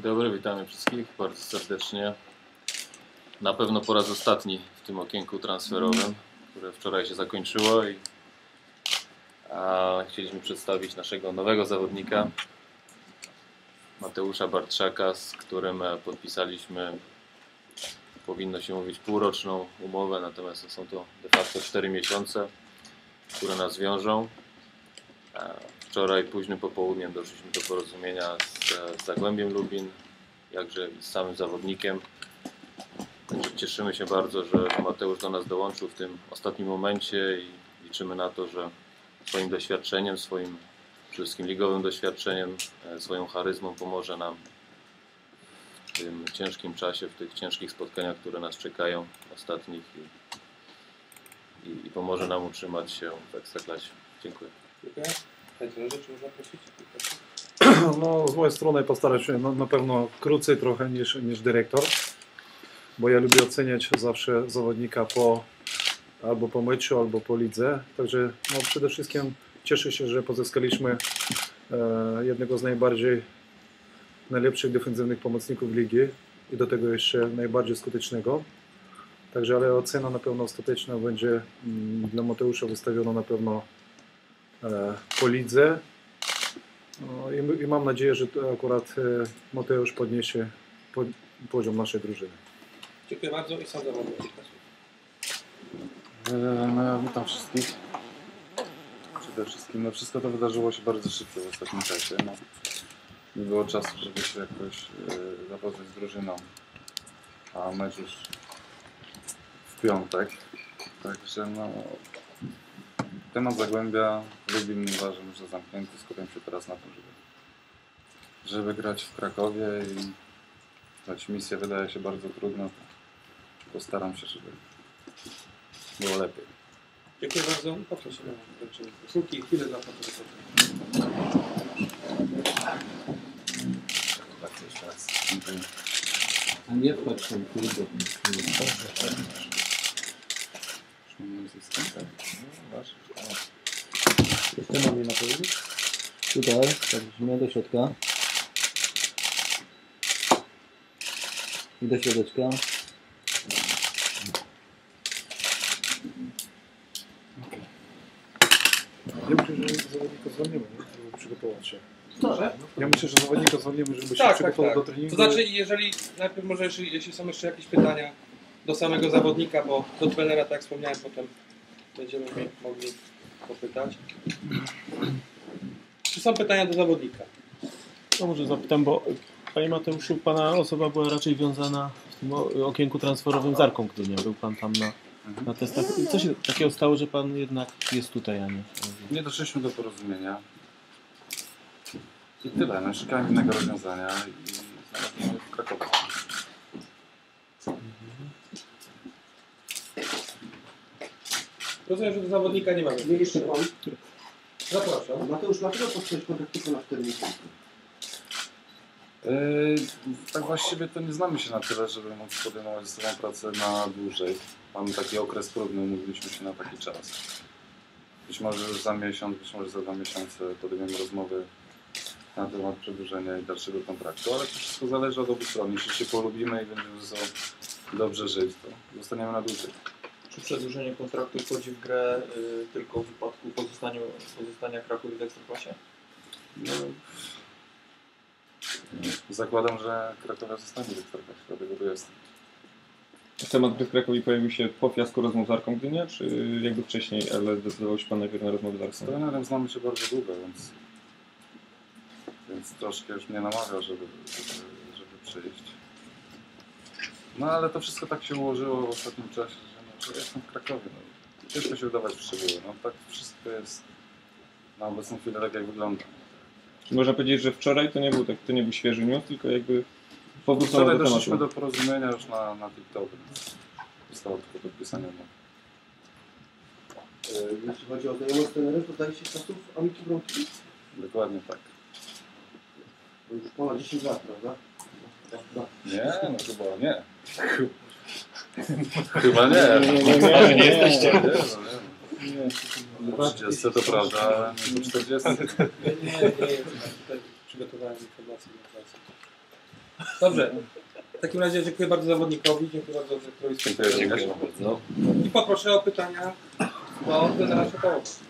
Dzień dobry, witamy wszystkich bardzo serdecznie. Na pewno po raz ostatni w tym okienku transferowym, które wczoraj się zakończyło i chcieliśmy przedstawić naszego nowego zawodnika Mateusza Bartrzaka, z którym e, podpisaliśmy powinno się mówić półroczną umowę, natomiast są to de facto 4 miesiące, które nas wiążą. Wczoraj późnym popołudniem doszliśmy do porozumienia z, z Zagłębiem Lubin, jakże z samym zawodnikiem. Także cieszymy się bardzo, że Mateusz do nas dołączył w tym ostatnim momencie i liczymy na to, że swoim doświadczeniem, swoim przede wszystkim ligowym doświadczeniem, e, swoją charyzmą pomoże nam w tym ciężkim czasie, w tych ciężkich spotkaniach, które nas czekają ostatnich i, i, i pomoże nam utrzymać się w Ekstraklasie. Dziękuję. Dziękuję. No, z mojej strony postaram się na, na pewno krócej trochę niż, niż dyrektor, bo ja lubię oceniać zawsze zawodnika po albo po meczu, albo po lidze. Także no, przede wszystkim cieszę się, że pozyskaliśmy e, jednego z najbardziej najlepszych defensywnych pomocników ligi i do tego jeszcze najbardziej skutecznego. Także, ale ocena na pewno ostateczna będzie mm, dla Mateusza wystawiona na pewno po lidze. No, i, mam nadzieję, że to akurat e, Mateusz podniesie po, poziom naszej drużyny. Dziękuję bardzo i sam zawodnik. E, No ja witam wszystkich. Przede wszystkim, no wszystko to wydarzyło się bardzo szybko w ostatnim czasie. No, nie było czasu, żeby się jakoś e, zapoznać z drużyną, a mecz już w piątek. Także no, temat Zagłębia Lubin uważam, że zamknięty. Skupiam się teraz na tym, żeby, żeby grać w Krakowie i choć misja wydaje się bardzo trudna, to postaram się, żeby było lepiej. Dziękuję bardzo. Poproszę na wręczenie koszulki. Chwilę dla. Bardzo jeszcze raz. Dziękuję. A nie wchodź tam kurde. Jeszcze mam je na powiedzieć? Tutaj, tak do środka. I do środeczka. Ja myślę, że zawodnika zwolnimy, żeby przygotować się. Proszę. Ja myślę, że zawodnika zwolnimy, żeby się Tak, tak, przygotował tak. do treningu. To znaczy, jeżeli najpierw może, jeśli, jeśli są jeszcze jakieś pytania do samego zawodnika, bo do trenera, tak jak wspomniałem, potem będziemy mogli popytać. Czy są pytania do zawodnika? No może zapytam, bo Panie Mateuszu, Pana osoba była raczej wiązana w tym okienku transferowym z Arką Gdynia. Był Pan tam na, na testach. Co się takiego stało, że Pan jednak jest tutaj, a nie? Nie doszliśmy do porozumienia. I tyle. No, szukałem innego rozwiązania i znalazłem w Krakowie. Rozumiem, że do zawodnika nie mamy. Nie jeszcze pan. Zapraszam. Mateusz, dlaczego podpisałeś kontrakt tylko na 4 miesiące? Yy, tak właściwie to nie znamy się na tyle, żeby móc podejmować ze sobą pracę na dłużej. Mamy taki okres próbny, umówiliśmy się na taki czas. Być może już za miesiąc, być może za dwa miesiące podejmiemy rozmowy na temat przedłużenia i dalszego kontraktu, ale to wszystko zależy od obu stron. Jeśli się polubimy i będziemy ze sobą dobrze żyć, to zostaniemy na dłużej. Czy przedłużenie kontraktu wchodzi w grę y, tylko w wypadku pozostania, pozostania Kraków w Ekstraklasie? No, zakładam, że Krakowia zostanie w Ekstraklasie, dlatego tu jestem. Temat gry w Krakowie pojawił się po fiasku rozmów z Arką Gdynia, czy jakby wcześniej, ale zdecydował się Pan najpierw na rozmowę z Z Arką? trenerem znamy się bardzo długo, więc, więc troszkę już mnie namawia, żeby, żeby, żeby przyjść. No ale to wszystko tak się ułożyło w ostatnim czasie, że, no, że jestem w Krakowie. No. Ciężko się wdawać w szczegóły. No, tak wszystko jest na obecną chwilę tak jak wygląda. Czy można powiedzieć, że wczoraj to nie był, tak, to nie był świeży news, tylko jakby powrócono Wczoraj do doszliśmy tematu? do porozumienia już na, na TikToku, więc zostało tylko podpisanie umowy. E, Jeśli chodzi o znajomość z trenerem, to zdaje się czasów Amiki Bronki. Dokładnie tak. To już ponad 10 lat, prawda? No, Nie, no chyba nie. Chyba nie. Nie, nie, nie, nie, nie jesteście. jesteście. Nie, no, nie. No, 30 to prawda, ale nie 40. Nie, nie, nie. Przygotowałem informacje do pracy. Dobrze. W takim razie dziękuję bardzo zawodnikowi, dziękuję bardzo dyrektorowi Dziękuję bardzo. I poproszę o pytania do trenera Szatołowa.